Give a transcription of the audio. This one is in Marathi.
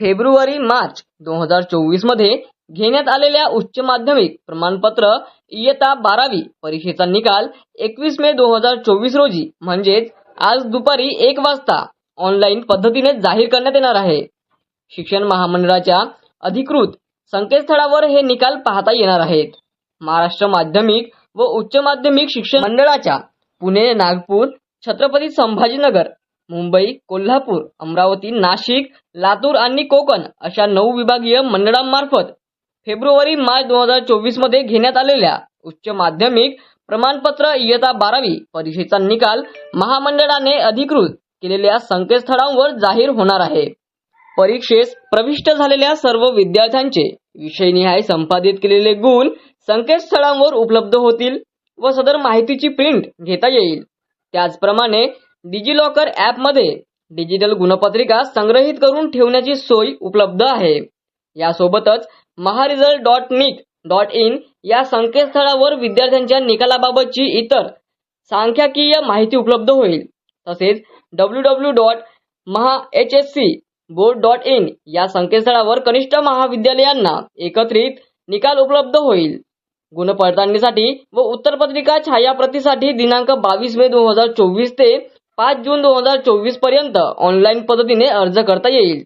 फेब्रुवारी मार्च दोन हजार चोवीसमध्ये घेण्यात आलेल्या उच्च माध्यमिक प्रमाणपत्र इयत्ता बारावी परीक्षेचा निकाल एकवीस मे दोन हजार चोवीस रोजी म्हणजेच आज दुपारी एक वाजता ऑनलाईन पद्धतीने जाहीर करण्यात येणार आहे. शिक्षण महामंडळाच्या अधिकृत संकेतस्थळावर हे निकाल पाहता येणार आहेत. महाराष्ट्र माध्यमिक व उच्च माध्यमिक शिक्षण मंडळाच्या पुणे नागपूर छत्रपती संभाजीनगर मुंबई कोल्हापूर अमरावती नाशिक लातूर आणि कोकण अशा नऊ विभागीय मंडळांमार्फत फेब्रुवारी मार्च दोन हजार चोवीसमध्ये घेण्यात आलेल्या उच्च माध्यमिक प्रमाणपत्र इयता बारावी परीक्षेचा निकाल महामंडळाने अधिकृत केलेल्या संकेतस्थळांवर जाहीर होणार आहे. परीक्षेस प्रविष्ट झालेल्या सर्व विद्यार्थ्यांचे विषयनिहाय संपादित केलेले गुण संकेतस्थळांवर उपलब्ध होतील व सदर माहितीची प्रिंट घेता येईल. त्याचप्रमाणे डिजिलॉकर ॲपमध्ये डिजिटल गुणपत्रिका संग्रहित करून ठेवण्याची सोय उपलब्ध आहे. यासोबतच mahresult dot nic dot in या संकेतस्थळावर विद्यार्थ्यांच्या निकालाबाबतची इतर सांख्यकीय माहिती उपलब्ध होईल. तसेच W W dot maha H S C board dot in या संकेतस्थळावर कनिष्ठ महाविद्यालयांना एकत्रित निकाल उपलब्ध होईल. गुणपडताळणीसाठी व उत्तरपत्रिका छायाप्रतीसाठी दिनांक बावीस मे दोन हजार चोवीस ते पाच जून दोन हजार चोवीसपर्यंत ऑनलाईन पद्धतीने अर्ज करता येईल.